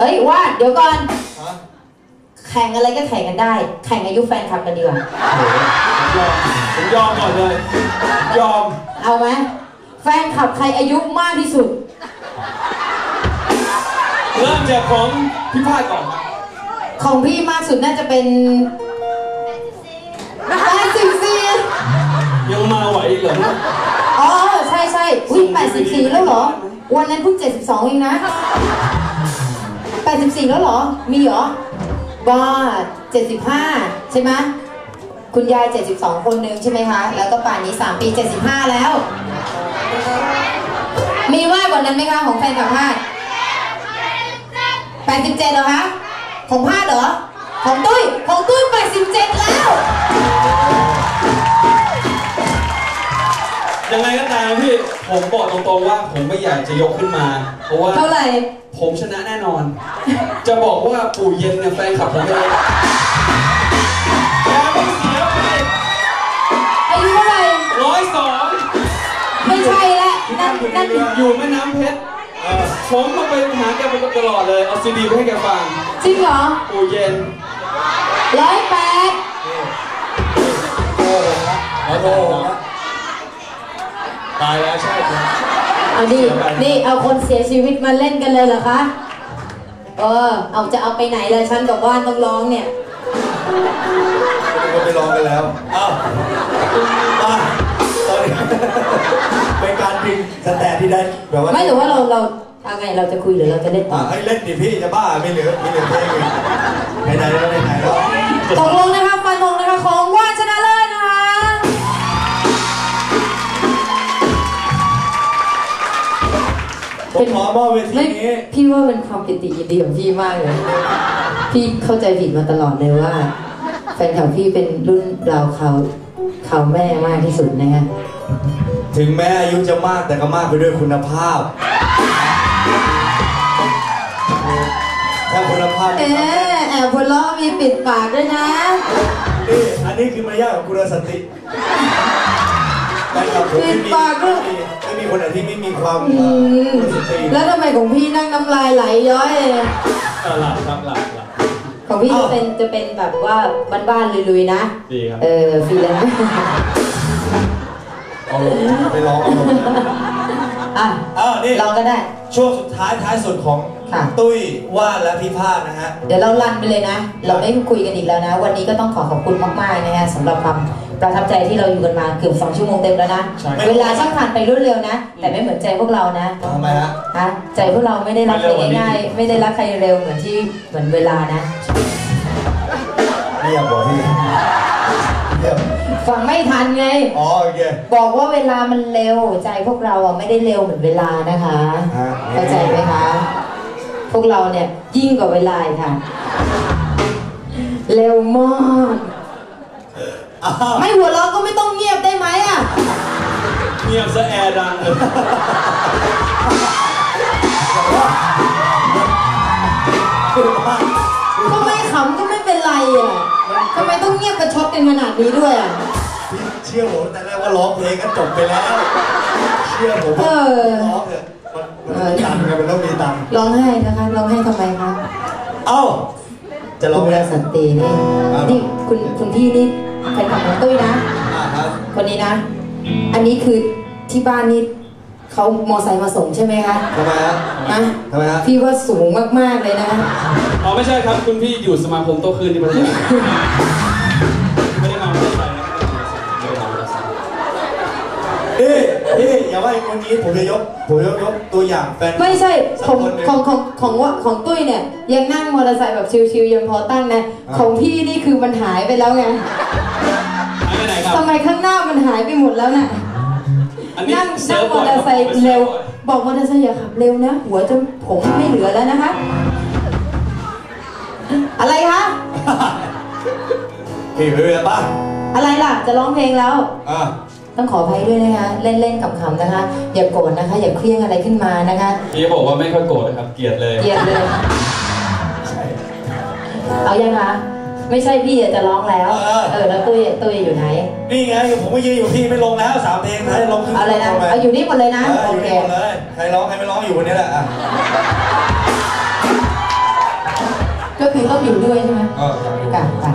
เอ้ยว่าดเดี๋ยวก่อน ฮะแข่งอะไรก็แข่งกันได้ แข่งอายุแฟนคลับกันดีกว่าผมยอมผมยอมก่อนเลย ยอม เอาไหมแฟนคลับใครอายุมากที่สุด เริ่มจากของพี่พาดก่อนของพี่มากสุดน่าจะเป็นแปดสิบสี่ยังมาไหวอีกเหรออ๋อใช่ใช่อุ้ยแปดสิบสี่แล้วเหรอ วันนั้นเพิ่งเจ็ดสิบสองเองนะ แปดสิบสี่แล้วเหรอ มีเหรอบ้าเจ็ดสิบห้าใช่ไหมคุณยายเจ็ดสิบสองคนนึงใช่ไหมคะ แล้วก็ป่านนี้สามปีเจ็ดสิบห้าแล้ว มีมากว่านั้นไหมคะ ของแฟนกับพาดแปดสิบเจ็ดเหรอคะ ของพาดเหรอ ของตุ้ย ของตุ้ยแปดสิบเจ็ดแล้ว ยังไงก็ตามพี่ ผมบอกตรงๆว่าผมไม่อยากจะยกขึ้นมา เพราะว่าเท่าไหร่ ผมชนะแน่นอน จะบอกว่าปู่เย็นเนี่ยแฟนคลับผมเลยอย่าไปเสียไปอายุเท่าไหร่ร้อยสองไม่ใช่แล้วนั่นนั่นอยู่แม่น้ำเพชรเออผมมาไปหาแกมาตลอดเลย เอาซีดีไปให้แกฟัง จริงเหรอ ปู่เย็นร้อยแปดโอ้โหโอ้โห ตายแล้วใช่ไหมเอาดินี่เอาคนเสียชีวิตมาเล่นกันเลยเหรอคะ เออ เอาจะเอาไปไหนเลยฉันกับว่านต้องร้องเนี่ย ก็ไปลองกันแล้วเอ้ามาตอนนี้เป็นการดึงสแตนที่ได้แบบว่าไม่หรือว่าเราเราเอาไงเราจะคุยหรือเราจะเล่นต่อะอให้เล่นดิพี่จะบ้าไม่เหลือไม่เหลือเพลงอีกไหนๆแล้วไหนๆแล้ว ตกลงนะคะฟันธงนะคะ ผมขอมอบเวทีไม่นี้พี่ว่าเป็นความปิติยินดีของพี่มากเลยพี่เข้าใจผิดมาตลอดเลยว่าแฟนคลับพี่เป็นรุ่นราวเขาเขาแม่มากที่สุดนะฮะถึงแม้อายุจะมากแต่ก็มากไปด้วยคุณภาพถ้าคุณภาพเอ๊ะแอบหัวเราะมีปิดปากด้วยนะนี่อันนี้คือมารยาทของคุณสติแต่กับผมไม่ มีไม่มีไม่มีคนไหนที่ไม่มีความอืเอ่อมคุณสติแล้วทำไมของพี่นั่งน้ำลายไหลย้อยเลยเออหลับครับหลับหลับของพี่จะเป็นจะเป็นแบบว่าบ้านๆลุยๆนะ ดีครับ เออฟรีแลนซ์ เอาลงไปร้องเอาลง อะอ้าวนี่เราก็ได้ ช่วงสุดท้ายท้ายสุดของค่ะ ตุ้ยว่านและพี่พาดนะฮะ เดี๋ยวเราลันไปเลยนะ เราไม่คุยกันอีกแล้วนะ วันนี้ก็ต้องขอขอบคุณมากๆนะฮะสำหรับความประทับใจที่เราอยู่กันมาเกือบสองชั่วโมงเต็มแล้วนะ ใช่ เวลาช่างผ่านไปรวดเร็วนะ แต่ไม่เหมือนใจพวกเรานะทำไมฮะ ฮะใจพวกเราไม่ได้รักใครง่ายๆไม่ได้รักใครเร็วเหมือนที่เหมือนเวลานะเงียบบอกพี่เงียบ ฟังไม่ทันไง อ๋อโอเค บอกว่าเวลามันเร็วใจพวกเราอะไม่ได้เร็วเหมือนเวลานะคะฮะ เข้าใจไหมคะ พวกเราเนี่ยยิ่งกว่าเวลาอีกค่ะ เร็วมาก อ้าวไม่หัวเราะก็ไม่ต้องเงียบได้ไหมอะ เงียบซะแอร์ดังเลยก็ไม่ขำก็ไม่เป็นไรอะทำไมต้องเงียบประชดกันขนาดนี้ด้วยอะพี่เชื่อผมแต่แรกว่าร้องเพลงก็จบไปแล้ว เชื่อผมเออ ร้องเถอะมันมันต้องมีตังค์ไงมันต้องมีตังค์ร้องไห้นะคะร้องไห้ทำไมคะเอ้า จะร้องคุณไงราสันตินี่ครับ นี่คุณคุณพี่นี่แฟนคลับน้องตุ้ยนะ อ่าครับ คนนี้นะ อันนี้คือที่บ้านนี่เขามอไซค์มาส่งใช่ไหมคะทำไมฮะนะทำไมฮะพี่ว่าสูงมากๆเลยนะอ๋อไม่ใช่ครับ คุณพี่อยู่สมาคมโต๊ะคืนที่ประเทศไทยไนี่อย่าว่าไอ้คนนี้ผมจะยกผมจะยกตัวอย่างแฟน ไม่ใช่สักของคนหนึ่งของของของว่าของตุ้ยเนี่ย ยังนั่งมอเตอร์ไซค์แบบชิวๆยังพอตั้งนะอ่าของพี่นี่คือมันหายไปแล้วไงหายไปไหนครับทำไมข้างหน้ามันหายไปหมดแล้วน่ะอันนี้นั่งเซินั่ร์งฟมบ่ออยเตอร์ไซค์ครับเร็ว บอกมอเตอร์ไซค์อย่าขับเร็วนะ หัวจะผมไม่เหลือแล้วนะคะ อะไรคะพี่ไปเลยป่ะอะไรล่ะ จะร้องเพลงแล้วอ่า ต้องขออภัยด้วยนะคะ เล่นๆขำๆนะคะ อย่าโกรธนะคะ อย่าเครียงอะไรขึ้นมานะคะพี่บอกว่าไม่ค่อยโกรธนะครับ เกลียดเลยเกลียดเลย เอายังคะไม่ใช่พี่จะร้องแล้ว เออ แล้วตุ้ยตุ้ยอยู่ไหน นี่ไงผมก็ยืนอยู่พี่ไม่ลงแล้วสามเพลงให้ลงครึ่งเอาเลยนะลงไปเอาอยู่นี่หมดเลยนะเออโออยู่เคนี่หมดเลยใครร้องใครไม่ร้องอยู่วันนี้แหละอะก็คือต้องอยู่ด้วยใช่ไหมก็ยัง